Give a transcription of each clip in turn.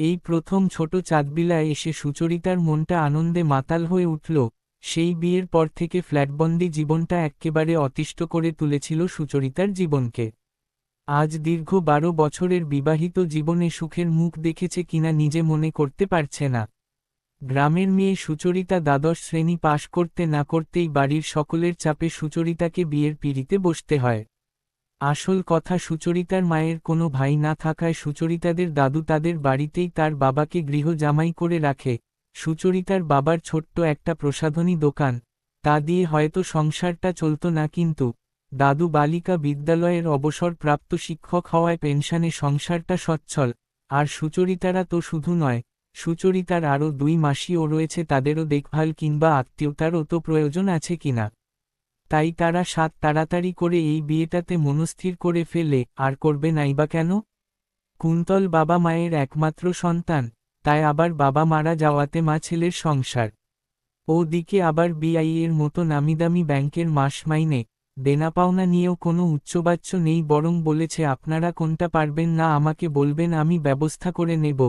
এই প্রথম ছোট চাঁদবিলায় এসে সুচরিতার মনটা আনন্দে মাতাল হয়ে উঠল, সেই বিয়ের পর থেকে ফ্ল্যাটবন্দি জীবনটা এক্কেবারে অতিষ্ঠ করে তুলেছিল সুচরিতার জীবনকে। আজ দীর্ঘ বারো বছরের বিবাহিত জীবনে সুখের মুখ দেখেছে কিনা নিজে মনে করতে পারছে না। গ্রামের মেয়ে সুচরিতা দ্বাদশ শ্রেণি পাশ করতে না করতেই বাড়ির সকলের চাপে সুচরিতাকে বিয়ের পিড়িতে বসতে হয়। আসল কথা সুচরিতার মায়ের কোনো ভাই না থাকায় সুচরিতাদের দাদু তাদের বাড়িতেই তার বাবাকে গৃহ জামাই করে রাখে। সুচরিতার বাবার ছোট্ট একটা প্রসাধনী দোকান, তা দিয়ে হয়তো সংসারটা চলত না কিন্তু, দাদু বালিকা বিদ্যালয়ের অবসরপ্রাপ্ত শিক্ষক হওয়ায় পেনশনে সংসারটা সচ্ছল, আর সুচরিতারা তো শুধু নয়, সুচরিতার আরও দুই মাসিও রয়েছে তাদেরও দেখভাল কিংবা আত্মীয়তারও তো প্রয়োজন আছে কিনা। তাই তারা সাত তাড়াতাড়ি করে এই বিয়েটাতে মনস্থির করে ফেলে, আর করবে নাইবা কেন? কুন্তল বাবা মায়ের একমাত্র সন্তান, তাই আবার বাবা মারা যাওয়াতে মা ছেলের সংসার। ও দিকে আবার বিআই এর মতো নামিদামি ব্যাংকের মাস মাইনে দেনা পাওনা নিয়েও কোনো উচ্চবাচ্য নেই বরং বলেছে, আপনারা কোনটা পারবেন না, আমাকে বলবেন, আমি ব্যবস্থা করে নেব।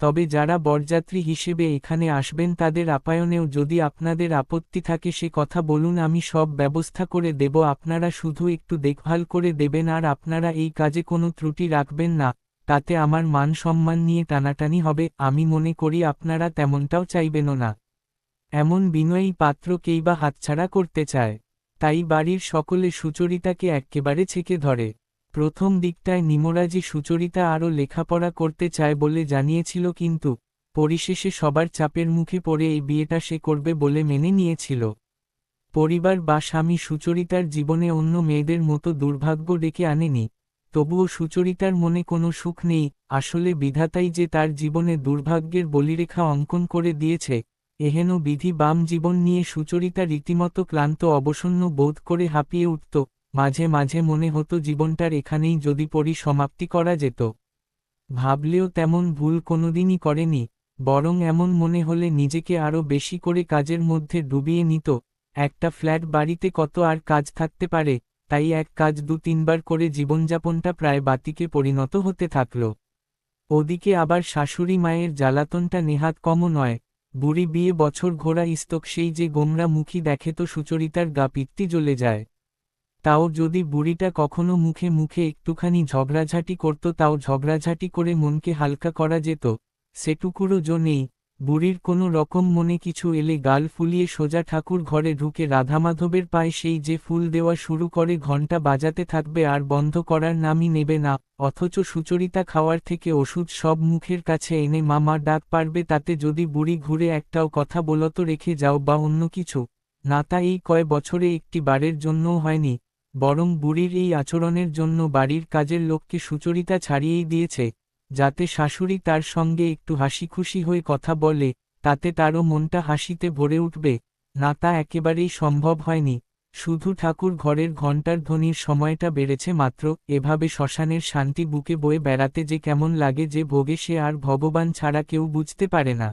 তবে যারা বরযাত্রী হিসেবে এখানে আসবেন তাদের আপায়নেও যদি আপনাদের আপত্তি থাকে সে কথা বলুন, আমি সব ব্যবস্থা করে দেব, আপনারা শুধু একটু দেখভাল করে দেবেন আর আপনারা এই কাজে কোনো ত্রুটি রাখবেন না, তাতে আমার মান সম্মান নিয়ে টানাটানি হবে, আমি মনে করি আপনারা তেমনটাও চাইবেনও না। এমন বিনয়ী পাত্রকেই বা হাতছাড়া করতে চায়, তাই বাড়ির সকলে সুচরিতাকে এক্কেবারে ছেকে ধরে। প্রথম দিকটায় নিমরাজি সুচরিতা আরও লেখাপড়া করতে চায় বলে জানিয়েছিল কিন্তু পরিশেষে সবার চাপের মুখে পড়ে এই বিয়েটা সে করবে বলে মেনে নিয়েছিল। পরিবার বা স্বামী সুচরিতার জীবনে অন্য মেয়েদের মতো দুর্ভাগ্য ডেকে আনেনি। তবুও সুচরিতার মনে কোনো সুখ নেই, আসলে বিধাতাই যে তার জীবনে দুর্ভাগ্যের বলিরেখা অঙ্কন করে দিয়েছে, এহেন বিধি বাম জীবন নিয়ে সুচরিতা রীতিমতো ক্লান্ত অবসন্ন বোধ করে হাঁপিয়ে উঠত। মাঝে মাঝে মনে হতো জীবনটার এখানেই যদি পরিসমাপ্তি করা যেত। ভাবলেও তেমন ভুল কোনোদিনই করেনি, বরং এমন মনে হলে নিজেকে আরও বেশি করে কাজের মধ্যে ডুবিয়ে নিত। একটা ফ্ল্যাট বাড়িতে কত আর কাজ থাকতে পারে, তাই এক কাজ দু তিনবার করে জীবনযাপনটা প্রায় বাতিকে পরিণত হতে থাকল। ওদিকে আবার শাশুড়ি মায়ের জ্বালাতনটা নেহাত কমও নয়, বুড়ি বিয়ে বছর ঘোরা ইস্তক সেই যে গোমরা মুখী দেখে তো সুচরিতার গা পিত্তি জ্বলে যায়। তাও যদি বুড়িটা কখনো মুখে মুখে একটুখানি ঝগড়াঝাটি করত, তাও ঝগড়াঝাটি করে মনকে হালকা করা যেত, সেটুকুরও জো নেই। বুড়ির কোনো রকম মনে কিছু এলে গাল ফুলিয়ে সোজা ঠাকুর ঘরে ঢুকে রাধামাধবের পায়ে সেই যে ফুল দেওয়া শুরু করে ঘণ্টা বাজাতে থাকবে আর বন্ধ করার নামই নেবে না, অথচ সুচরিতা খাওয়ার থেকে ওষুধ সব মুখের কাছে এনে মামা ডাক পারবে তাতে যদি বুড়ি ঘুরে একটাও কথা বলত রেখে যাও বা অন্য কিছু, না তা এই কয় বছরে একটি বারের জন্যও হয়নি। বরং বুড়ির এই আচরণের জন্য বাড়ির কাজের লোককে সুচরিতা ছাড়িয়েই দিয়েছে, যাতে শাশুড়ি তার সঙ্গে একটু হাসি খুশি হয়ে কথা বলে, তাতে তারও মনটা হাসিতে ভরে উঠবে। না, তা একেবারেই সম্ভব হয়নি। শুধু ঠাকুর ঘরের ঘণ্টার ধ্বনির সময়টা বেড়েছে মাত্র, এভাবে শ্মশানের শান্তি বুকে বয়ে বেড়াতে যে কেমন লাগে যে ভোগে সে আর ভগবান ছাড়া কেউ বুঝতে পারে না।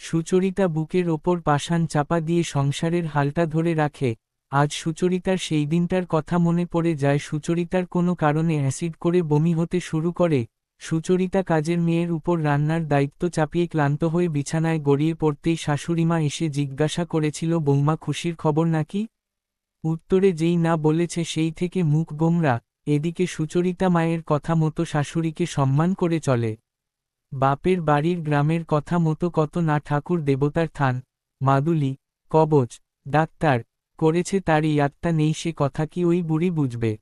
সুচরিতা বুকের ওপর পাষাণ চাপা দিয়ে সংসারের হালটা ধরে রাখে আজ সুচরিতার সেই দিনটার কথা মনে পড়ে যায়। সুচরিতার কোনো কারণে অ্যাসিড করে বমি হতে শুরু করে। সুচরিতা কাজের মেয়ের উপর রান্নার দায়িত্ব চাপিয়ে ক্লান্ত হয়ে বিছানায় গড়িয়ে পড়তেই শাশুড়িমা এসে জিজ্ঞাসা করেছিল, বৌমা, খুশির খবর নাকি? উত্তরে, যেই না বলেছে সেই থেকে মুখ গোমরা। এদিকে সুচরিতা মায়ের কথা মতো শাশুড়িকে সম্মান করে চলে। বাপের বাড়ির গ্রামের কথা মতো কত না ঠাকুর দেবতার থান। মাদুলি, কবচ, ডাক্তার করেছে তার ইয়াত্তা নেই সে কথা কি ওই বুড়ি বুঝবে?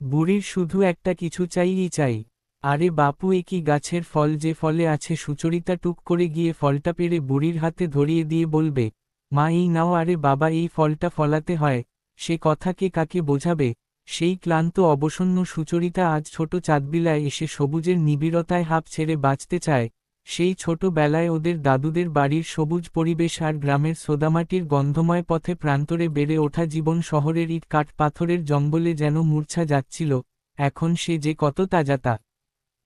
বুড়ির শুধু একটা কিছু চাইই চাই। আরে বাপু, এ কি গাছের ফল যে ফলে আছে? সুচরিতা টুক করে গিয়ে ফলটা পেরে বুড়ির হাতে ধরিয়ে দিয়ে বলবে, মা, এই নাও, আরে বাবা, এই ফলটা ফলাতে হয়। সে কথাকে কাকে বোঝাবে? সেই ক্লান্ত অবসন্ন সুচরিতা আজ ছোট চাঁদবিলায় এসে সবুজের নিবিড়তায় হাঁপ ছেড়ে বাঁচতে চায়। সেই ছোট বেলায় ওদের দাদুদের বাড়ির সবুজ পরিবেশ আর গ্রামের সোদামাটির গন্ধময় পথে প্রান্তরে বেড়ে ওঠা জীবন শহরের ইট কাঠ পাথরের জঙ্গলে যেন মূর্ছা যাচ্ছিল, এখন সে যে কত তাজাতা।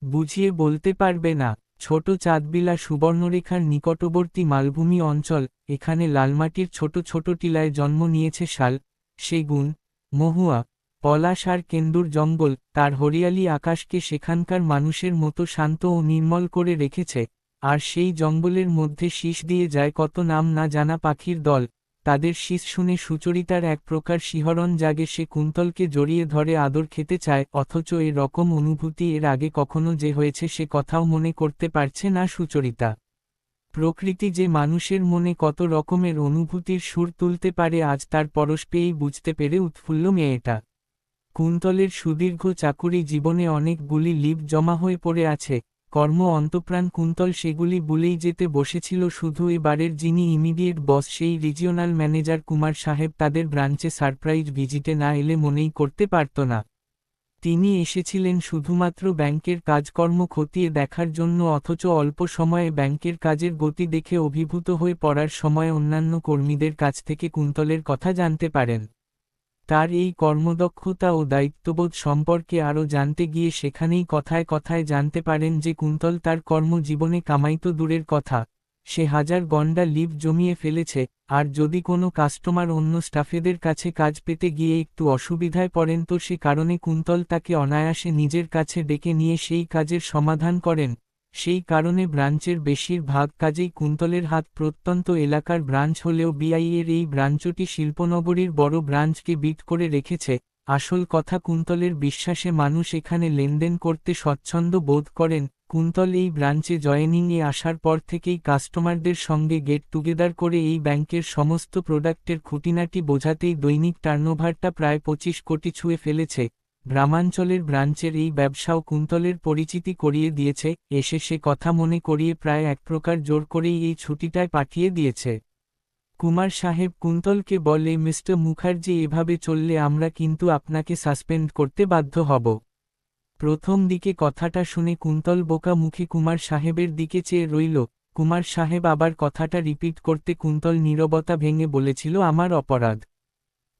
বুঝিয়ে বলতে পারবে না, ছোট চাঁদবিলা সুবর্ণরেখার নিকটবর্তী মালভূমি অঞ্চল, এখানে লালমাটির ছোট ছোট টিলায় জন্ম নিয়েছে শাল, সেগুন, মহুয়া পলাশ আর কেন্দুর জঙ্গল, তার হরিয়ালি আকাশকে সেখানকার মানুষের মতো শান্ত ও নির্মল করে রেখেছে, আর সেই জঙ্গলের মধ্যে শীষ দিয়ে যায় কত নাম না জানা পাখির দল, তাদের শীষ শুনে সুচরিতার এক প্রকার শিহরণ জাগে সে কুন্তলকে জড়িয়ে ধরে আদর খেতে চায়, অথচ এ রকম অনুভূতি এর আগে কখনো যে হয়েছে সে কথাও মনে করতে পারছে না সুচরিতা। প্রকৃতি যে মানুষের মনে কত রকমের অনুভূতির সুর তুলতে পারে আজ তার পরশ পেয়েই বুঝতে পেরে উৎফুল্ল মেয়েটা। কুন্তলের সুদীর্ঘ চাকুরি জীবনে অনেকগুলি লিপ জমা হয়ে পড়ে আছে, কর্ম অন্তপ্রাণ কুন্তল সেগুলি বলেই যেতে বসেছিল শুধু এবারের যিনি ইমিডিয়েট বস সেই রিজিওনাল ম্যানেজার কুমার সাহেব তাদের ব্রাঞ্চে সারপ্রাইজ ভিজিটে না এলে মনেই করতে পারত না। তিনি এসেছিলেন শুধুমাত্র ব্যাংকের কাজকর্ম খতিয়ে দেখার জন্য অথচ অল্প সময়ে ব্যাংকের কাজের গতি দেখে অভিভূত হয়ে পড়ার সময় অন্যান্য কর্মীদের কাছ থেকে কুন্তলের কথা জানতে পারেন। তার এই কর্মদক্ষতা ও দায়িত্ববোধ সম্পর্কে আরও জানতে গিয়ে সেখানেই কথায় কথায় জানতে পারেন যে কুন্তল তার কর্মজীবনে কামাইতো দূরের কথা। সে হাজার গন্ডা লিভ জমিয়ে ফেলেছে, আর যদি কোনো কাস্টমার অন্য স্টাফেদের কাছে কাজ পেতে গিয়ে একটু অসুবিধায় পড়েন তো সে কারণে কুন্তল তাকে অনায়াসে নিজের কাছে ডেকে নিয়ে সেই কাজের সমাধান করেন। সেই কারণে ব্রাঞ্চের বেশিরভাগ কাজেই কুন্তলের হাত প্রত্যন্ত এলাকার ব্রাঞ্চ হলেও বিআইয়ের এই ব্রাঞ্চটি শিল্পনগরীর বড় ব্রাঞ্চকে বিট করে রেখেছে। আসল কথা, কুন্তলের বিশ্বাসে মানুষ এখানে লেনদেন করতে স্বচ্ছন্দ বোধ করেন। কুন্তল এই ব্রাঞ্চে জয়েনিংয়ে আসার পর থেকেই কাস্টমারদের সঙ্গে গেট টুগেদার করে এই ব্যাংকের সমস্ত প্রোডাক্টের খুঁটিনাটি বোঝাতেই দৈনিক টার্নোভারটা প্রায় পঁচিশ কোটি ছুঁয়ে ফেলেছে। গ্রামাঞ্চলের ব্রাঞ্চের এই ব্যবসাও কুন্তলের পরিচিতি করিয়ে দিয়েছে, এসে সে কথা মনে করিয়ে প্রায় এক প্রকার জোর করেই এই ছুটিটায় পাঠিয়ে দিয়েছে। কুমার সাহেব কুন্তলকে বলে, মিস্টার মুখার্জি, এভাবে চললে আমরা কিন্তু আপনাকে সাসপেন্ড করতে বাধ্য হব। প্রথম দিকে কথাটা শুনে কুন্তল বোকা মুখে কুমার সাহেবের দিকে চেয়ে রইল। কুমার সাহেব আবার কথাটা রিপিট করতে কুন্তল নীরবতা ভেঙে বলেছিল, আমার অপরাধ।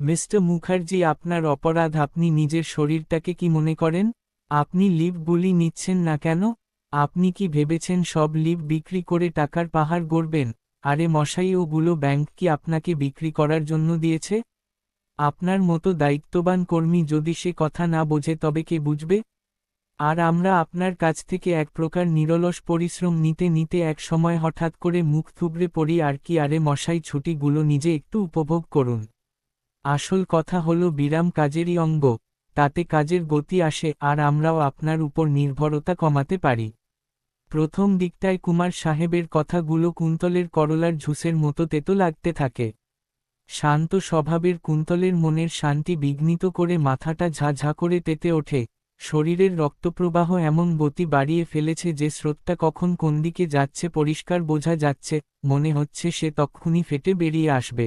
মিস্টার মুখার্জি, আপনার অপরাধ, আপনি নিজের শরীরটাকে কি মনে করেন? আপনি লিভগুলি নিচ্ছেন না কেন? আপনি কি ভেবেছেন সব লিভ বিক্রি করে টাকার পাহাড় গড়বেন? আরে মশাই, ওগুলো ব্যাংক কি আপনাকে বিক্রি করার জন্য দিয়েছে? আপনার মতো দায়িত্ববান কর্মী যদি সে কথা না বোঝে, তবে কে বুঝবে? আর আমরা আপনার কাছ থেকে এক প্রকার নিরলস পরিশ্রম নিতে নিতে এক সময় হঠাৎ করে মুখ থুবড়ে পড়ি, আর কি আরে মশাই, ছুটিগুলো নিজে একটু উপভোগ করুন। আসল কথা হলো বিরাম কাজেরই অঙ্গ, তাতে কাজের গতি আসে আর আমরাও আপনার উপর নির্ভরতা কমাতে পারি। প্রথম দিকটায় কুমার সাহেবের কথাগুলো কুন্তলের করলার ঝুসের মতো তেতো লাগতে থাকে। শান্ত স্বভাবের কুন্তলের মনের শান্তি বিঘ্নিত করে মাথাটা ঝাঝা করে তেতে ওঠে, শরীরের রক্তপ্রবাহ এমন গতি বাড়িয়ে ফেলেছে যে স্রোতটা কখন কোন দিকে যাচ্ছে পরিষ্কার বোঝা যাচ্ছে, মনে হচ্ছে সে তক্ষুনি ফেটে বেরিয়ে আসবে।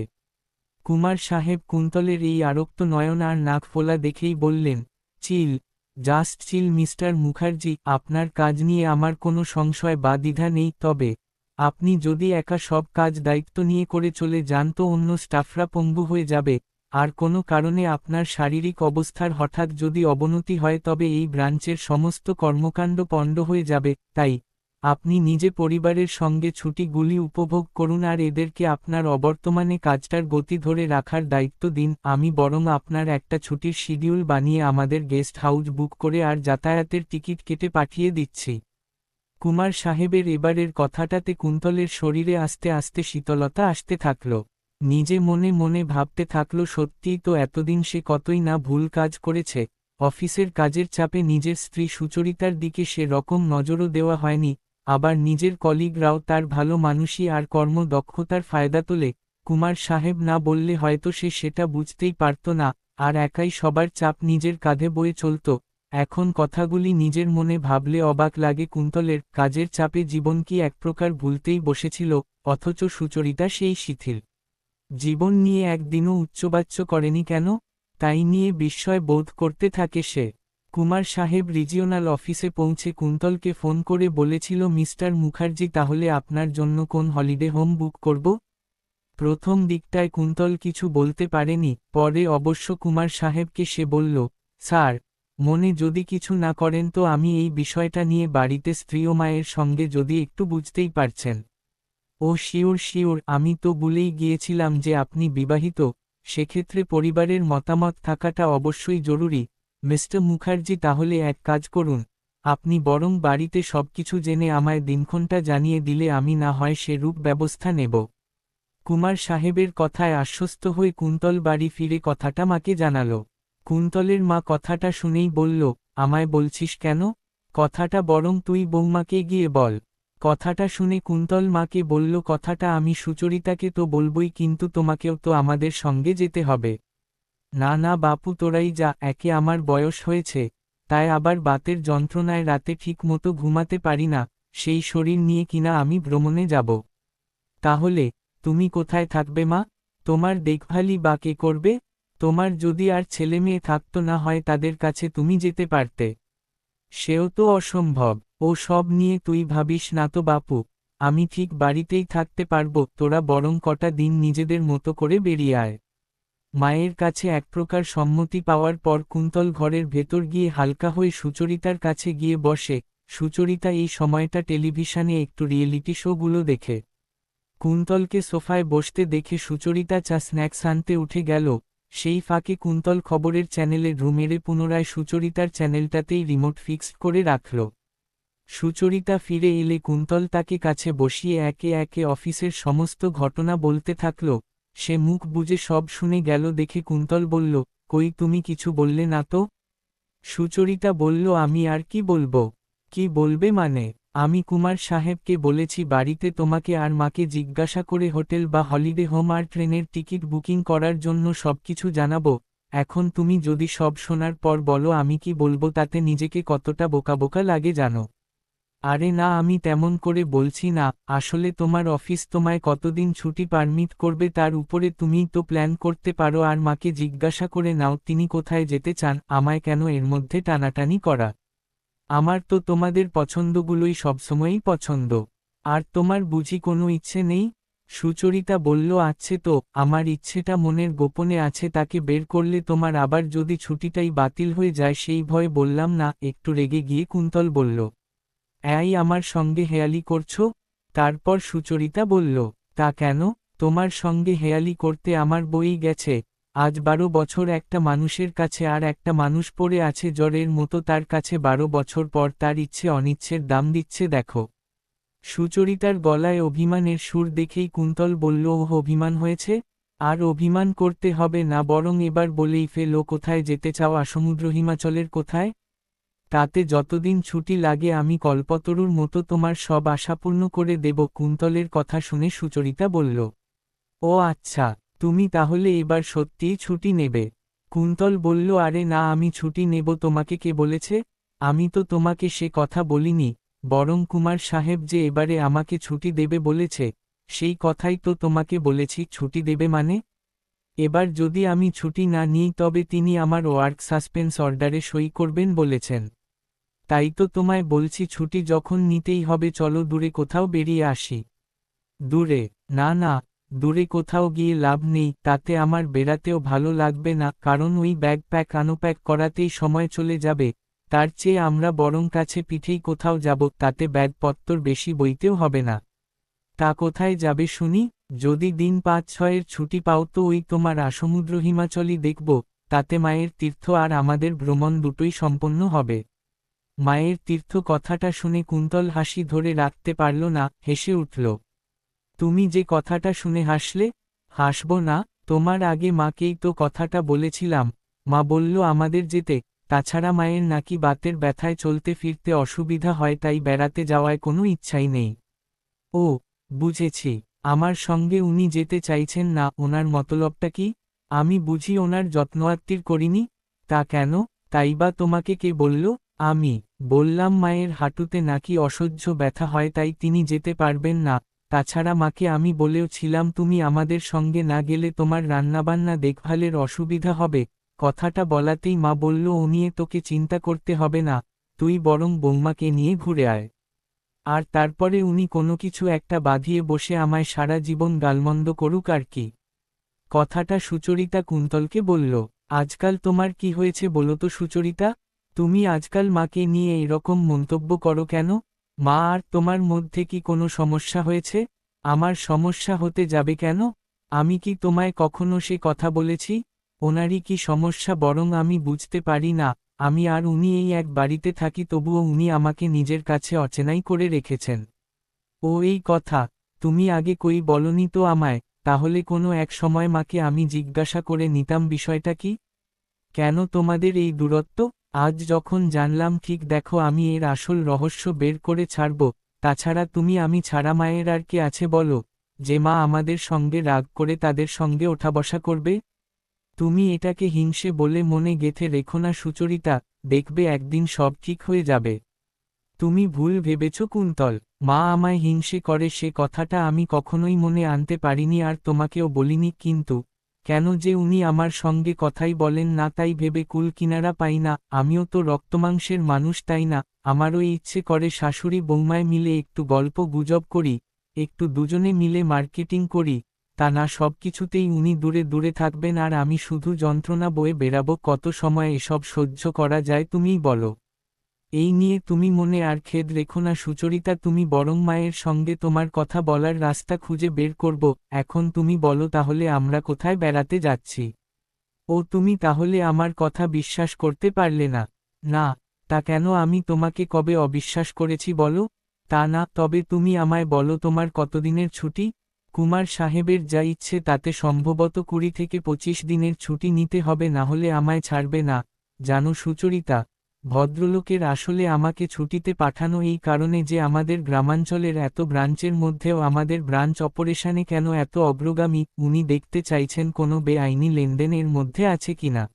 কুমার সাহেব কুন্তলের এই আরক্ত নয়ন আর নাক ফোলা দেখেই বললেন, chill, just chill mister Mukherjee, আপনার কাজ নিয়ে আমার কোনো সংশয় বা দ্বিধা নেই, তবে আপনি যদি একা সব কাজ দায়িত্ব নিয়ে করে চলে যান তো অন্য স্টাফরা পঙ্গু হয়ে যাবে, আর কোনো কারণে আপনার শারীরিক অবস্থার হঠাৎ যদি অবনতি হয় তবে এই ব্রাঞ্চের সমস্ত কর্মকাণ্ড পণ্ড হয়ে যাবে, তাই আপনি নিজে পরিবারের সঙ্গে ছুটিগুলি উপভোগ করুন আর এদেরকে আপনার অবর্তমানে কাজটার গতি ধরে রাখার দায়িত্ব দিন। আমি বরং আপনার একটা ছুটির শিডিউল বানিয়ে আমাদের গেস্ট হাউস বুক করে আর যাতায়াতের টিকিট কেটে পাঠিয়ে দিচ্ছি। কুমার সাহেবের এবারের কথাটাতে কুন্তলের শরীরে আস্তে আস্তে শীতলতা আসতে থাকল। নিজে মনে মনে ভাবতে থাকল, সত্যিই তো এতদিন সে কতই না ভুল কাজ করেছে। অফিসের কাজের চাপে নিজের স্ত্রী সুচরিতার দিকে সে রকম নজরও দেওয়া হয়নি। আবার নিজের কলিগরাও তার ভালো মানুষই আর কর্মদক্ষতার ফায়দা তোলে। কুমার সাহেব না বললে হয়তো সে সেটা বুঝতেই পারত না, আর একাই সবার চাপ নিজের কাঁধে বয়ে চলত। এখন কথাগুলি নিজের মনে ভাবলে অবাক লাগে কুন্তলের, কাজের চাপে জীবন কি এক প্রকার ভুলতেই বসেছিল, অথচ সুচরিতা সেই শিথিল। জীবন নিয়ে একদিনও উচ্চবাচ্য করেনি কেন? তাই নিয়ে বিস্ময় বোধ করতে থাকে সে। কুমার সাহেব রিজিওনাল অফিসে পৌঁছে কুন্তলকে ফোন করে বলেছিল, মিস্টার মুখার্জি, তাহলে আপনার জন্য কোন হলিডে হোম বুক করব? প্রথম দিকটায় কুন্তল কিছু বলতে পারেনি, পরে অবশ্য কুমার সাহেবকে সে বলল, স্যার, মনে যদি কিছু না করেন তো আমি এই বিষয়টা নিয়ে বাড়িতে স্ত্রী ও মায়ের সঙ্গে যদি একটু বুঝতেই পারছেন। ও শিওর শিওর, আমি তো বলেই গিয়েছিলাম যে আপনি বিবাহিত, সেক্ষেত্রে পরিবারের মতামত থাকাটা অবশ্যই জরুরি। মিস্টার মুখার্জি, তাহলে এক কাজ করুন। আপনি বরং বাড়িতে সবকিছু জেনে আমায় দিনক্ষণটা জানিয়ে দিলে আমি না হয় সে রূপ ব্যবস্থা নেব। কুমার সাহেবের কথায় আশ্বস্ত হয়ে কুন্তল বাড়ি ফিরে কথাটা মাকে জানাল। কুন্তলের মা কথাটা শুনেই বলল, আমায় বলছিস কেন? কথাটা বরং তুই বৌমাকে গিয়ে বল। কথাটা শুনে কুন্তল মাকে বলল, কথাটা আমি সুচরিতাকে তো বলবই, কিন্তু তোমাকেও তো আমাদের সঙ্গে যেতে হবে। না না বাপু তোরাই যা, একে আমার বয়স হয়েছে, তাই আবার বাতের যন্ত্রণায় রাতে ঠিক মতো ঘুমাতে পারি না, সেই শরীর নিয়ে কিনা আমি ভ্রমণে যাব। তাহলে, তুমি কোথায় থাকবে মা? তোমার দেখভালি বা কে করবে? তোমার যদি আর ছেলে মেয়ে থাকতো না হয় তাদের কাছে তুমি যেতে পারতে। সেও তো অসম্ভব, ও সব নিয়ে তুই ভাবিস না তো বাপু, আমি ঠিক বাড়িতেই থাকতে পারব, তোরা বরং কটা দিন নিজেদের মতো করে বেরিয়ে আয়। মায়ের কাছে এক প্রকার সম্মতি পাওয়ার পর কুন্তল ঘরের ভেতর গিয়ে হালকা হয়ে সুচরিতার কাছে গিয়ে বসে, সুচরিতা এই সময়টা টেলিভিশনে একটু রিয়েলিটি শোগুলো দেখে। কুন্তলকে সোফায় বসতে দেখে সুচরিতা চা স্ন্যাক্স আনতে উঠে গেল, সেই ফাঁকে কুন্তল খবরের চ্যানেলে রুমেরে পুনরায় সুচরিতার চ্যানেলটাতেই রিমোট ফিক্সড করে রাখল। সুচরিতা ফিরে এলে কুন্তল তাকে কাছে বসিয়ে একে একে অফিসের সমস্ত ঘটনা বলতে থাকল সে মুখ বুজে সব শুনে গেল দেখে কুন্তল বলল, কই তুমি কিছু বললে না তো? সুচরিতা বলল, আমি আর কি বলব? কি বলবে মানে? আমি কুমার সাহেবকে বলেছি বাড়িতে তোমাকে আর মাকে জিজ্ঞাসা করে হোটেল বা হলিডে হোম আর ট্রেনের টিকিট বুকিং করার জন্য সবকিছু জানাব। এখন তুমি যদি সব শোনার পর বলো আমি কি বলব তাতে নিজেকে কতটা বোকা বোকা লাগে জানো? আরে না, আমি তেমন করে বলছি না। আসলে তোমার অফিস তোমায় কতদিন ছুটি পারমিট করবে তার উপরে তুমিই তো প্ল্যান করতে পারো আর মাকে জিজ্ঞাসা করে নাও তিনি কোথায় যেতে চান, আমায় কেন এর মধ্যে টানাটানি করা। আমার তো তোমাদের পছন্দগুলোই সবসময়ই পছন্দ। আর তোমার বুঝি কোনো ইচ্ছে নেই? সুচরিতা বলল আছে তো, আমার ইচ্ছেটা মনের গোপনে আছে, তাকে বের করলে তোমার আবার যদি ছুটিটাই বাতিল হয়ে যায় সেই ভয়ে বললাম না, একটু রেগে গিয়ে কুন্তল বলল এই আমার সঙ্গে হেয়ালি করছ? তারপর সুচরিতা বলল, তা কেন? তোমার সঙ্গে হেয়ালি করতে আমার বই গেছে। আজ বারো বছর একটা মানুষের কাছে আর একটা মানুষ পড়ে আছে জ্বরের মতো তার কাছে বারো বছর পর তার ইচ্ছে অনিচ্ছের দাম দিচ্ছে, দেখো। সুচরিতার গলায় অভিমানের সুর দেখেই কুন্তল বলল, ওহ, অভিমান হয়েছে? আর অভিমান করতে হবে না, বরং এবার বলেই ফেলো কোথায় যেতে চাও, আসমুদ্র হিমাচলের কোথায়? তাতে যতদিন ছুটি লাগে আমি কল্পতরুর মতো তোমার সব আশাপূর্ণ করে দেব, কুন্তলের কথা শুনে সুচরিতা বলল। ও আচ্ছা তুমি তাহলে এবার সত্যিই ছুটি নেবে। কুন্তল বলল, আরে না, আমি ছুটি নেব তোমাকে কে বলেছে? আমি তো তোমাকে সে কথা বলিনি, বরং কুমার সাহেব যে এবারে আমাকে ছুটি দেবে বলেছে, সেই কথাই তো তোমাকে বলেছি, ছুটি দেবে মানে? এবার যদি আমি ছুটি না নিই, তবে তিনি আমার ওয়ার্ক সাসপেন্স অর্ডারে সই করবেন বলেছেন। তাই তো তোমায় বলছি ছুটি যখন নিতেই হবে, চলো দূরে কোথাও বেরিয়ে আসি। দূরে? না না, দূরে কোথাও গিয়ে লাভ নেই, তাতে আমার বেড়াতেও ভালো লাগবে না, কারণ ওই ব্যাগ প্যাক আনোপ্যাক করাতেই সময় চলে যাবে। তার চেয়ে আমরা বরং কাছে পিঠেই কোথাও যাব, তাতে ব্যাগপত্তর বেশি বইতেও হবে না। তা কোথায় যাবে শুনি? যদি দিন পাঁচ ছয়ের ছুটি পাও তো ওই তোমার আসমুদ্র হিমাচলই দেখব, তাতে মায়ের তীর্থ আর আমাদের ভ্রমণ দুটোই সম্পন্ন হবে। মায়ের তীর্থ কথাটা শুনে কুন্তল হাসি ধরে রাখতে পারল না, হেসে উঠল, তুমি যে কথাটা শুনে হাসলে, হাসব না, তোমার আগে মাকেই তো কথাটা বলেছিলাম, মা বলল আমাদের যেতে, তাছাড়া মায়ের নাকি বাতের ব্যথায় চলতে ফিরতে অসুবিধা হয়, তাই বেড়াতে যাওয়ায় কোনো ইচ্ছাই নেই। ও, বুঝেছি, আমার সঙ্গে উনি যেতে চাইছেন না, ওনার মতলবটা কি? আমি বুঝি ওনার যত্নআত্তির করিনি, তা কেন? তাই বা তোমাকে কে বলল? আমি, বললাম মায়ের হাঁটুতে নাকি অসহ্য ব্যথা হয় তাই তিনি যেতে পারবেন না। তাছাড়া মাকে আমি বলেও ছিলাম তুমি আমাদের সঙ্গে না গেলে তোমার রান্নাবান্না দেখভালের অসুবিধা হবে। কথাটা বলাতেই মা বলল, ও নিয়ে তোকে চিন্তা করতে হবে না, তুই বরং বৌমাকে নিয়ে ঘুরে আয়। আর তারপরে উনি কোনো কিছু একটা বাঁধিয়ে বসে আমায় সারা জীবন গালমন্দ করুক আর কি। কথাটা সুচরিতা কুন্তলকে বলল, আজকাল তোমার কি হয়েছে বলো তো সুচরিতা? তুমি আজকাল মাকে নিয়ে এরকম মন্তব্য করো কেন? মা, আর তোমার মধ্যে কি কোনো সমস্যা হয়েছে? আমার সমস্যা হতে যাবে কেন? আমি কি তোমায় কখনো সে কথা বলেছি? ওনারই কি সমস্যা বরং আমি বুঝতে পারি না। আমি আর উনি এই এক বাড়িতে থাকি, তবুও উনি আমাকে নিজের কাছে অচেনাই করে রেখেছেন। ও এই কথা, তুমি আগে কই বলনি তো আমায়, তাহলে কোনো এক সময় মাকে আমি জিজ্ঞাসা করে নিতাম বিষয়টা কি? কেন তোমাদের এই দূরত্ব? আজ যখন জানলাম, ঠিক দেখো আমি এর আসল রহস্য বের করে ছাড়ব। তাছাড়া তুমি আমি ছাড়া মায়ের আর কে আছে বলো? যে মা আমাদের সঙ্গে রাগ করে তাদের সঙ্গে ওঠা বসা করবে? তুমি এটাকে হিংসে বলে মনে গেথে রেখো না সুচরিতা, দেখবে একদিন সব ঠিক হয়ে যাবে। তুমি ভুল ভেবেছ কুন্তল, মা আমায় হিংসে করে সে কথাটা আমি কখনোই মনে আনতে পারিনি আর তোমাকেও বলিনি, কিন্তু কেন যে উনি আমার সঙ্গে কথাই বলেন না তাই ভেবে কুল কিনারা পাই না, আমিও তো রক্তমাংসের মানুষ তাই না, আমারও ইচ্ছে করে শাশুড়ি বৌমায় মিলে একটু গল্প গুজব করি, একটু দুজনে মিলে মার্কেটিং করি, তা না সব কিছুতেই উনি দূরে দূরে থাকবেন আর আমি শুধু যন্ত্রণা বয়ে বেরাবো কত সময় এসব সহ্য করা যায় তুমিই বলো। এই নিয়ে তুমি মনে আর খেদ রেখো না সুচরিতা, তুমি বরং মায়ের সঙ্গে তোমার কথা বলার রাস্তা খুঁজে বের করব। এখন তুমি বলো তাহলে আমরা কোথায় বেড়াতে যাচ্ছি? ও, তুমি তাহলে আমার কথা বিশ্বাস করতে পারলে না। না, তা কেন আমি তোমাকে কবে অবিশ্বাস করেছি বলো? তা না, তবে তুমি আমায় বলো তোমার কতদিনের ছুটি? কুমার সাহেবের যা ইচ্ছে তাতে সম্ভবত কুড়ি থেকে পঁচিশ দিনের ছুটি নিতে হবে, না হলে আমায় ছাড়বে না। জানো সুচরিতা ভদ্রলোকের আসলে আমাকে ছুটিতে পাঠানো এই কারণে যে আমাদের গ্রামাঞ্চলের এত ব্রাঞ্চের মধ্যেও আমাদের ব্রাঞ্চ অপারেশনে কেন এত অগ্রগামী, উনি দেখতে চাইছেন কোনো বেআইনি লেনদেনের মধ্যে আছে কিনা।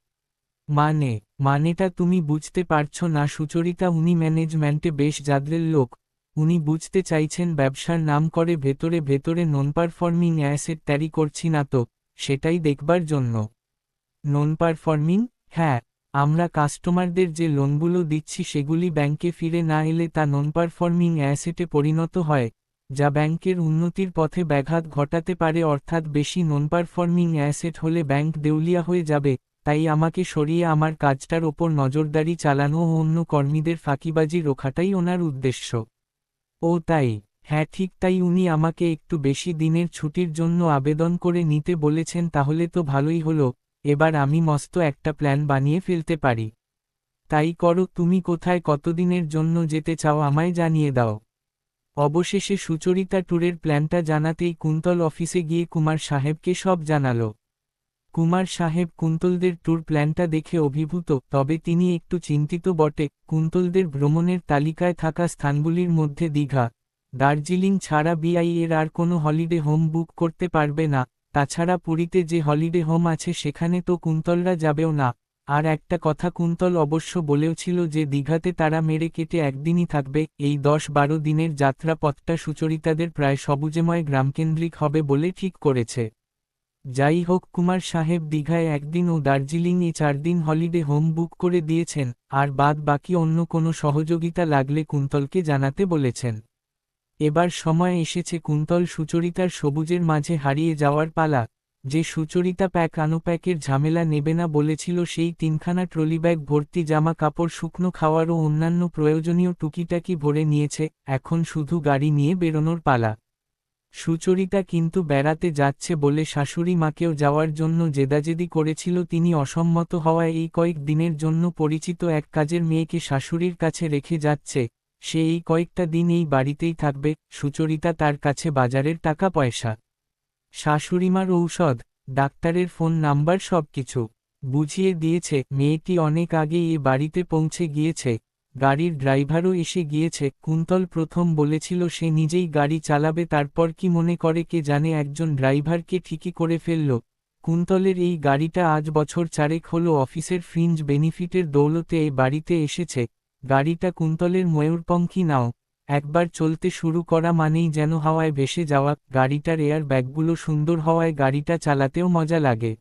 মানে মানেটা তুমি বুঝতে পারছ না সুচরিতা উনি ম্যানেজমেন্টে বেশ জাদরের লোক। উনি বুঝতে চাইছেন ব্যবসার নাম করে ভেতরে ভেতরে নন পারফর্মিং অ্যাসেট ট্যারি করছি না তো, সেটাই দেখবার জন্য। নন পারফর্মিং হ্যাঁ আমরা কাস্টমারদের যে লোনগুলো দিচ্ছি সেগুলি ব্যাংকে ফিরে না এলে তা নন পারফর্মিং অ্যাসেটে পরিণত হয়, যা ব্যাংকের উন্নতির পথে ব্যাঘাত ঘটাতে পারে অর্থাৎ বেশি নন পারফর্মিং অ্যাসেট হলে ব্যাংক দেউলিয়া হয়ে যাবে, তাই আমাকে সরিয়ে আমার কাজটার ওপর নজরদারি চালানো ও অন্য কর্মীদের ফাঁকিবাজি রোখাটাই ওনার উদ্দেশ্য। ও তাই হ্যাঁ ঠিক তাই উনি আমাকে একটু বেশি দিনের ছুটির জন্য আবেদন করে নিতে বলেছেন তাহলে তো ভালোই হলো এবার আমি মস্ত একটা প্ল্যান বানিয়ে ফেলতে পারি। তাই করো, তুমি কোথায় কতদিনের জন্য যেতে চাও আমায় জানিয়ে দাও। অবশেষে সুচরিতা ট্যুরের প্ল্যানটা জানাতেই কুন্তল অফিসে গিয়ে কুমার সাহেবকে সব জানালো। কুমার সাহেব কুন্তলদের ট্যুর প্ল্যানটা দেখে অভিভূত, তবে তিনি একটু চিন্তিত বটে। কুন্তলদের ভ্রমণের তালিকায় থাকা স্থানগুলির মধ্যে দীঘা, দার্জিলিং ছাড়া বিআই এর আর কোনো হলিডে হোম বুক করতে পারবে না। তাছাড়া পুরীতে যে হলিডে হোম আছে সেখানে তো কুন্তলরা যাবেও না। আর একটা কথা কুন্তল অবশ্য বলেওছিল যে দীঘাতে তারা মেরে কেটে একদিনই থাকবে, এই দশ বারো দিনের যাত্রাপথটা সুচরিতাদের প্রায় সবুজেময় গ্রামকেন্দ্রিক হবে বলে ঠিক করেছে। যাই হোক, কুমার সাহেব দীঘায় একদিন ও দার্জিলিংয়ে চার দিন হলিডে হোম বুক করে দিয়েছেন, আর বাদ বাকি অন্য কোনো সহযোগিতা লাগলে কুন্তলকে জানাতে বলেছেন। এবার সময় এসেছে কুন্তল সুচরিতার সবুজের মাঝে হারিয়ে যাওয়ার পালা। যে সুচরিতা প্যাক আনুপ্যাকের ঝামেলা নেবে না বলেছিল সেই তিনখানা ট্রলিব্যাগ ভর্তি জামা কাপড়, শুকনো খাওয়ার ও অন্যান্য প্রয়োজনীয় টুকিটাকি ভরে নিয়েছে, এখন শুধু গাড়ি নিয়ে বেরোনোর পালা। সুচরিতা কিন্তু বেড়াতে যাচ্ছে বলে শাশুড়ি মাকেও যাওয়ার জন্য জেদাজেদি করেছিল, তিনি অসম্মত হওয়ায় এই কয়েক দিনের জন্য পরিচিত এক কাজের মেয়েকে শাশুড়ির কাছে রেখে যাচ্ছে। সে এই কয়েকটা দিন এই বাড়িতেই থাকবে, সুচরিতা তার কাছে বাজারের টাকা পয়সা শাশুড়িমার ঔষধ, ডাক্তারের ফোন নাম্বার সবকিছু বুঝিয়ে দিয়েছে, মেয়েটি অনেক আগে এ বাড়িতে পৌঁছে গিয়েছে, গাড়ির ড্রাইভারও এসে গিয়েছে, কুন্তল প্রথম বলেছিল সে নিজেই গাড়ি চালাবে তারপর কি মনে করে কে জানে একজন ড্রাইভারকে ঠিকই করে ফেলল, কুন্তলের এই গাড়িটা আজ বছর চারেক হলো অফিসের ফ্রিঞ্জ বেনিফিটের দৌলতে এই বাড়িতে এসেছে গাড়িটা কুন্তলের ময়ূরপঙ্খী নাও। একবার চলতে শুরু করা মানেই যেন হাওয়ায় ভেসে যাওয়া গাড়িটার এয়ার ব্যাগগুলো সুন্দর হওয়ায় গাড়িটা চালাতেও মজা লাগে।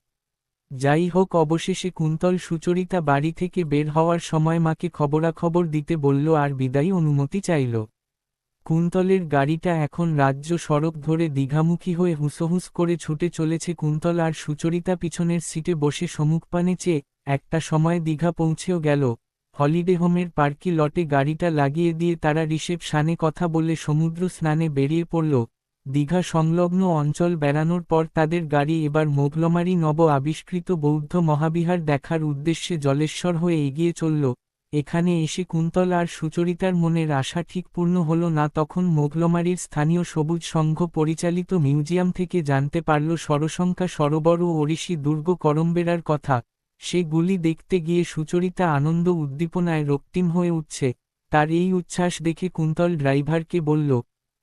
যাই হোক, অবশেষে কুন্তল সুচরিতা বাড়ি থেকে বের হওয়ার সময় মাকে খবরাখবর দিতে বলল, আর বিদায়ী অনুমতি চাইল। কুন্তলের গাড়িটা এখন রাজ্য সড়ক ধরে দীঘামুখী হয়ে হুঁসহুস করে ছুটে চলেছে কুন্তল, আর সুচরিতা পিছনের সিটে বসে সমুখপানে চেয়ে একটা সময় দীঘা পৌঁছেও গেল। হলিডে হোমের পার্কি লটে গাড়িটা লাগিয়ে দিয়ে তারা রিসেপশানে কথা বলে সমুদ্র স্নানে বেরিয়ে পড়ল। দীঘা সংলগ্ন অঞ্চল বেড়ানোর পর তাদের গাড়ি এবার মোগলমারি নব আবিষ্কৃত বৌদ্ধ মহাবিহার দেখার উদ্দেশ্যে জলেশ্বর হয়ে এগিয়ে চলল। এখানে এসে কুন্তল আর সুচরিতার মনের আশা ঠিক পূর্ণ হল না তখন মোগলমারির স্থানীয় সবুজ সংঘ পরিচালিত মিউজিয়াম থেকে জানতে পারল সরসংখ্যা সরোবর ও ওড়িশি দুর্গ করম্বেরার কথা। সেগুলি দেখতে গিয়ে সুচরিতা আনন্দ উদ্দীপনায় রক্তিম হয়ে উঠছে। তার এই উচ্ছ্বাস দেখে কুন্তল ড্রাইভারকে বলল,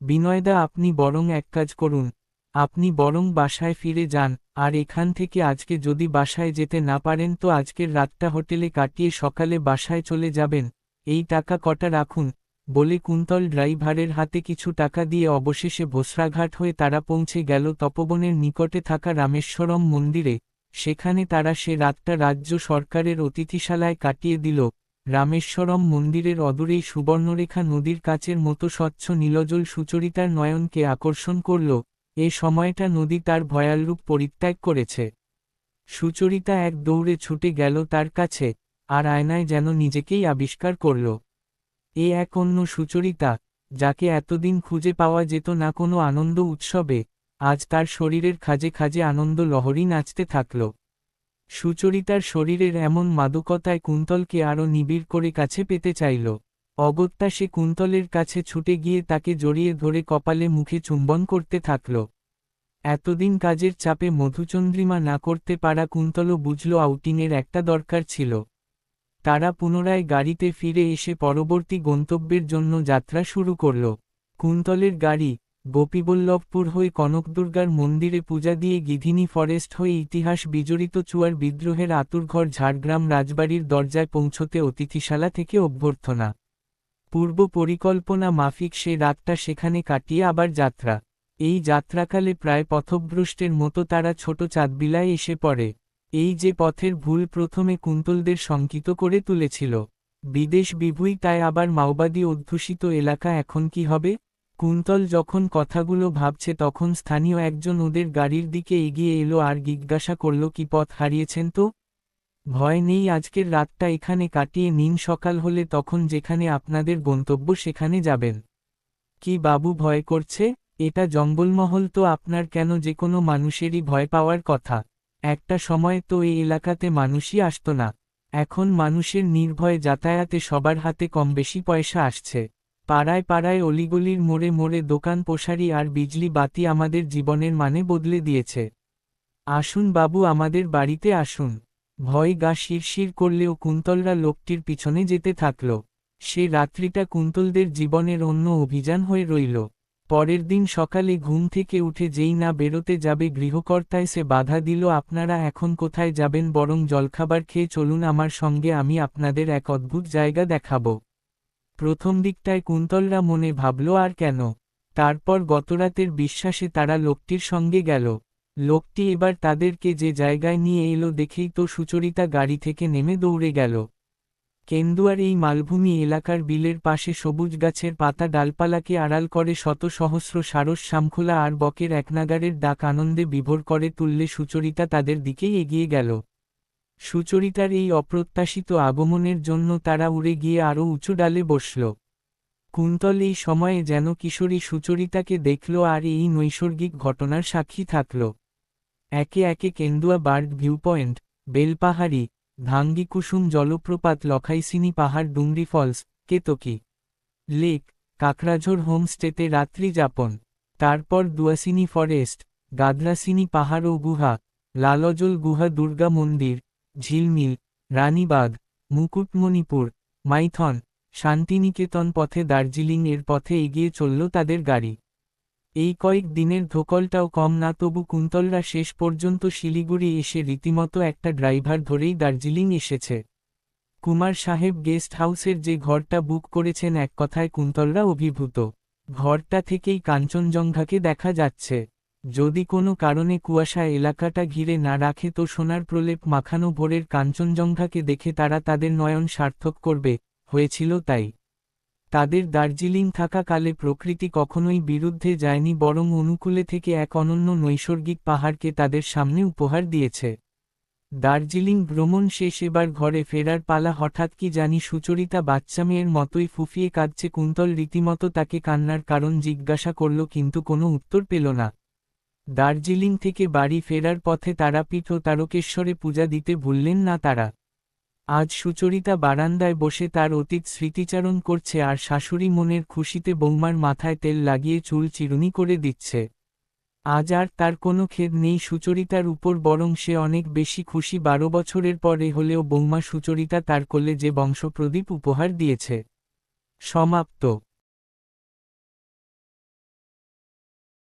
বিনয়দা, আপনি বরং এক কাজ করুন। আপনি বরং বাসায় ফিরে যান, আর এখান থেকে আজকে যদি বাসায় যেতে না পারেন তো আজকের রাতটা হোটেলে কাটিয়ে সকালে বাসায় চলে যাবেন। এই টাকা কটা রাখুন, বলে কুন্তল ড্রাইভারের হাতে কিছু টাকা দিয়ে অবশেষে ভোসরাঘাট হয়ে তারা পৌঁছে গেল তপবনের নিকটে থাকা রামেশ্বরম মন্দিরে। সেখানে তারা সে রাতটা রাজ্য সরকারের অতিথিশালায় কাটিয়ে দিল। রামেশ্বরম মন্দিরের অদূরেই সুবর্ণরেখা নদীর কাচের মতো স্বচ্ছ নীলজল সুচরিতার নয়নকে আকর্ষণ করল। এ সময়টা নদী তার ভয়াল রূপ পরিত্যাগ করেছে। সুচরিতা এক দৌড়ে ছুটে গেল তার কাছে, আর আয়নায় যেন নিজেকেই আবিষ্কার করল। এ এক অন্য সুচরিতা, যাকে এতদিন খুঁজে পাওয়া যেত না কোনো আনন্দ উৎসবে আজ তার শরীরের খাজে খাজে আনন্দ লহরী নাচতে থাকল। সুচরিতার শরীরের এমন মাদকতায় কুন্তলকে আরও নিবিড় করে কাছে পেতে চাইল। অগত্যা সে কুন্তলের কাছে ছুটে গিয়ে তাকে জড়িয়ে ধরে কপালে মুখে চুম্বন করতে থাকল। এতদিন কাজের চাপে মধুচন্দ্রিমা না করতে পারা কুন্তলও বুঝল আউটিংয়ের একটা দরকার ছিল। তারা পুনরায় গাড়িতে ফিরে এসে পরবর্তী গন্তব্যের জন্য যাত্রা শুরু করল। কুন্তলের গাড়ি গোপীবল্লভপুর হয়ে কনকদুর্গার মন্দিরে পূজা দিয়ে গিধিনী ফরেস্ট হয়ে ইতিহাস বিজড়িত চুয়ার বিদ্রোহের আতুরঘর ঝাড়গ্রাম রাজবাড়ির দরজায় পৌঁছতে অতিথিশালা থেকে অভ্যর্থনা। পূর্ব পরিকল্পনা মাফিক সে রাতটা সেখানে কাটিয়ে আবার যাত্রা। এই যাত্রাকালে প্রায় পথভ্রষ্টের মতো তারা ছোট চাঁদবিলায় এসে পড়ে। এই যে পথের ভুল প্রথমে কুন্তলদের শঙ্কিত করে তুলেছিল। বিদেশ বিভুই তাই আবার মাওবাদী অধ্যুষিত এলাকা এখন কি হবে? কুন্তল যখন কথাগুলো ভাবছে তখন স্থানীয় একজন ওদের গাড়ির দিকে এগিয়ে এলো আর জিজ্ঞাসা করল, কি পথ হারিয়েছেন তো? ভয় নেই, আজকের রাতটা এখানে কাটিয়ে নিন, সকাল হলে তখন যেখানে আপনাদের গন্তব্য সেখানে যাবেন। কি বাবু ভয় করছে? এটা জঙ্গলমহল তো আপনার কেন যে কোনো মানুষেরই ভয় পাওয়ার কথা। একটা সময় তো এই এলাকাতে মানুষই আসত না। এখন মানুষের নির্ভয় যাতায়াতে সবার হাতে কম বেশি পয়সা আসছে। পাড়ায় পাড়ায় অলিগলির মোড়ে মোড়ে দোকান পোশারি আর বিজলি বাতি আমাদের জীবনের মানে বদলে দিয়েছে। আসুন বাবু আমাদের বাড়িতে আসুন। ভয় গা শিরশির করলেও কুন্তলরা লোকটির পিছনে যেতে থাকল। সে রাত্রিটা কুন্তলদের জীবনের অন্য অভিযান হয়ে রইল। পরের দিন সকালে ঘুম থেকে উঠে যেই না বেরোতে যাবে গৃহকর্তায় সে বাধা দিল, আপনারা এখন কোথায় যাবেন? বরং জলখাবার খেয়ে চলুন, আমার সঙ্গে আমি আপনাদের এক অদ্ভুত জায়গা দেখাব। প্রথম দিকটায় কুন্তলরা মনে ভাবল, আর কেন? তারপর গতরাতের বিশ্বাসে তারা লোকটির সঙ্গে গেল। লোকটি এবার তাদেরকে যে জায়গায় নিয়ে এলো দেখেই তো সুচরিতা গাড়ি থেকে নেমে দৌড়ে গেল। কেন্দুয়ার এই মালভূমি এলাকার বিলের পাশে সবুজ গাছের পাতা ডালপালাকে আড়াল করে শত সহস্র সারস শামখোলা আর বকের একনাগারের ডাক আনন্দে বিভোর করে তুললে সুচরিতা তাদের দিকেই এগিয়ে গেল। সুচরিতার এই অপ্রত্যাশিত আগমনের জন্য তারা উড়ে গিয়ে আরও উঁচু ডালে বসল। কুন্তল এই সময়ে যেন কিশোরী সুচরিতাকে দেখল আর এই নৈসর্গিক ঘটনার সাক্ষী থাকল। একে একে Kendua bird view point Belpahari Bhangikusum জলপ্রপাত, লখাইসিনি পাহাড়, ডুংরি ফলস, কেতকি, লেক, কাকরাঝোর হোমস্টেতে রাত্রি যাপন। তারপর দুয়াসিনি ফরেস্ট, গাদরাসিনি পাহাড় ও গুহা, লালজল গুহা, দুর্গা মন্দির ঝিলমিল, রানীবাগ, মুকুটমণিপুর, মাইথন, শান্তিনিকেতন পথে দার্জিলিং এর পথে এগিয়ে চলল তাদের গাড়ি। এই কয়েক দিনের ধোকলটাও কম না, তবু কুন্তলরা শেষ পর্যন্ত শিলিগুড়ি এসে রীতিমতো একটা ড্রাইভার ধরেই দার্জিলিং এসেছে। কুমার সাহেব গেস্ট হাউসের যে ঘরটা বুক করেছেন, এক কথায় কুন্তলরা অভিভূত। ঘরটা থেকেই কাঞ্চনজঙ্ঘাকে দেখা যাচ্ছে। যদি কোনো কারণে কুয়াশা এলাকাটা ঘিরে না রাখে তো সোনার প্রলেপ মাখানো ভোরের কাঞ্চনজঙ্ঘাকে দেখে তারা তাদের নয়ন সার্থক করবে, হয়েছিল তাই। তাদের দার্জিলিং থাকা কালে প্রকৃতি কখনোই বিরুদ্ধে যায়নি বরং অনুকূলে থেকে এক অনন্য নৈসর্গিক পাহাড়কে তাদের সামনে উপহার দিয়েছে। দার্জিলিং ভ্রমণ শেষ এবার ঘরে ফেরার পালা হঠাৎ কি জানি সুচরিতা বাচ্চা মেয়ের মতোই ফুফিয়ে কাঁদছে কুন্তল রীতিমতো তাকে কান্নার কারণ জিজ্ঞাসা করল কিন্তু কোনো উত্তর পেল না। দার্জিলিং থেকে বাড়ি ফেরার পথে তারাপীঠ ও তারকেশ্বরে পূজা দিতে ভুললেন না তারা। আজ সুচরিতা বারান্দায় বসে তার অতীত স্মৃতিচারণ করছে আর শাশুড়ি মনের খুশিতে বৌমার মাথায় তেল লাগিয়ে চুল চিরুনি করে দিচ্ছে। আজ আর তার কোনো খেদ নেই সুচরিতার উপর বরং সে অনেক বেশি খুশি বারো বছরের পরে হলেও বৌমা সুচরিতা তার কোলে যে বংশপ্রদীপ উপহার দিয়েছে। সমাপ্ত।